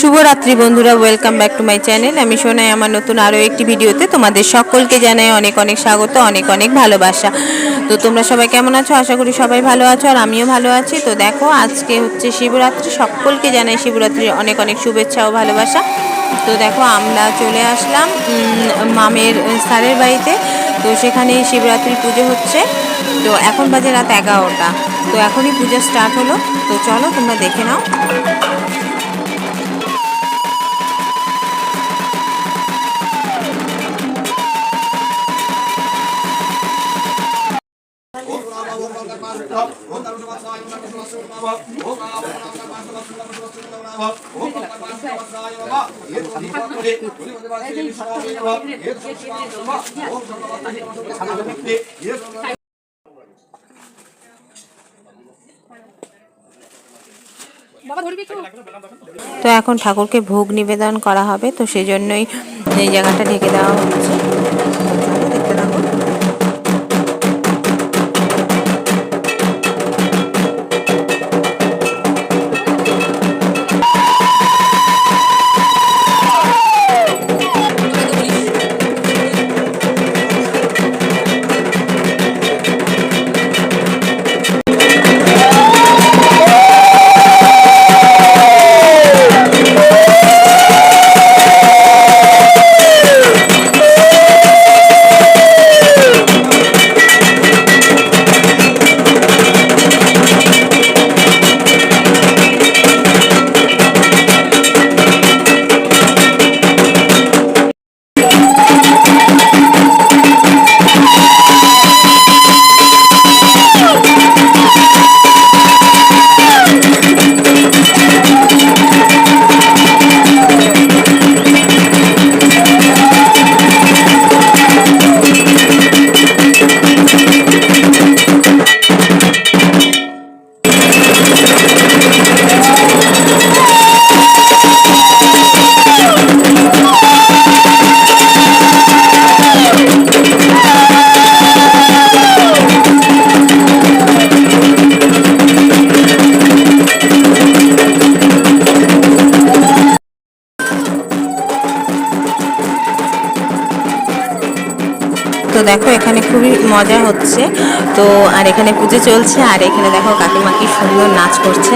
শুভরাত্রি বন্ধুরা welcome back to my channel আমি শোনাই আমার নতুন আরও একটি ভিডিওতে তোমাদের সকলকে জানাই অনেক অনেক স্বাগত, অনেক অনেক ভালোবাসা। তো তোমরা সবাই কেমন আছো? আশা করি সবাই ভালো আছো আর আমিও ভালো আছি। তো দেখো, আজকে হচ্ছে শিবরাত্রি, সকলকে জানাই শিবরাত্রির অনেক অনেক শুভেচ্ছা ও ভালোবাসা। তো দেখো, আমরা চলে আসলাম মামের স্যারের বাড়িতে। তো সেখানে শিবরাত্রির পুজো হচ্ছে। তো এখন বাজে রাত এগারোটা। তো এখনই পুজো স্টার্ট হলো। তো চলো, তোমরা দেখে নাও। তো এখন ঠাকুরকে ভোগ নিবেদন করা হবে, তো সেই জন্যই এই জায়গাটা ঢেকে দেওয়া হচ্ছে। দেখো, এখানে খুবই মজা হচ্ছে। তো, আর এখানে পুজো চলছে, আর এখানে দেখো কাকিমা কি সুন্দর নাচ করছে।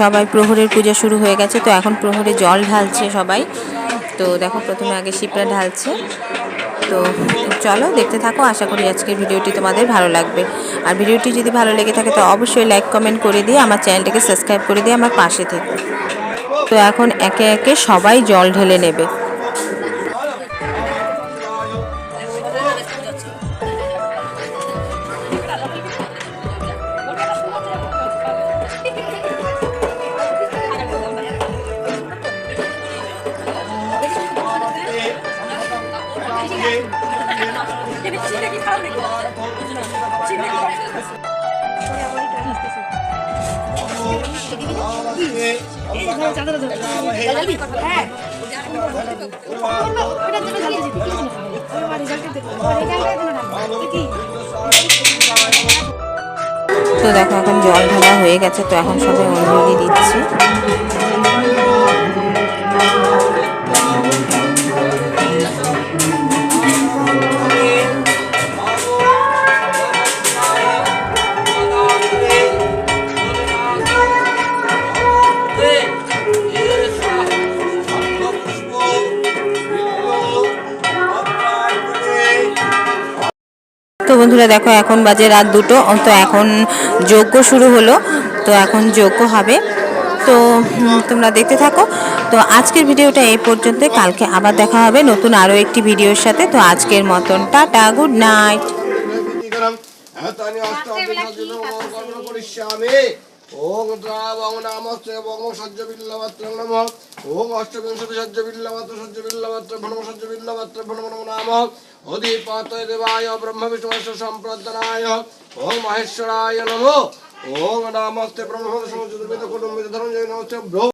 সবাই প্রহরের পূজা শুরু হয়ে গেছে, তো এখন প্রহরে জল ঢালছে সবাই। তো দেখো, প্রথমে আগে শিপরা ঢালছে। তো চলো, দেখতে থাকো, আশা করি আজকের ভিডিওটি তোমাদের ভালো লাগবে। আর ভিডিওটি যদি ভালো লেগে থাকে, তো অবশ্যই লাইক কমেন্ট করে দিয়ে আমার চ্যানেলটাকে সাবস্ক্রাইব করে দিয়ে আমার পাশে থেকে। তো এখন একে একে সবাই জল ঢেলে নেবে। তো দেখো এখন জল ঢালা হয়ে গেছে তো এখন সবাই অঞ্জলি দিচ্ছে। তো বন্ধুরা দেখো, এখন বাজে রাত দুটো তো এখন যজ্ঞ শুরু হলো, তো এখন যজ্ঞ হবে। তো তোমরা দেখতে থাকো। তো আজকের ভিডিওটা এই পর্যন্ত, কালকে আবার দেখা হবে নতুন আরও একটি ভিডিওর সাথে। তো আজকের মতন, টাটা, গুড নাইট। ওং দ্রাবং নামস্তে বং সজ্জ বিল্লমাত্র নম ওং অষ্টবিংশতি সজ্জ বিল্লমাত্র সজ্জ বিল্লমাত্র ভনম সজ্জ বিল্লমাত্র ভনম নম নাম उदीपातय देवाय ब्रह्मविष्णुवश्च सम्प्रदनाय ॐ महेश्वराय नमो ॐ नमस्ते ब्रह्मविष्णुचतुर्विधकुटुम्बिधनञ्जय नमस्ते ब्रो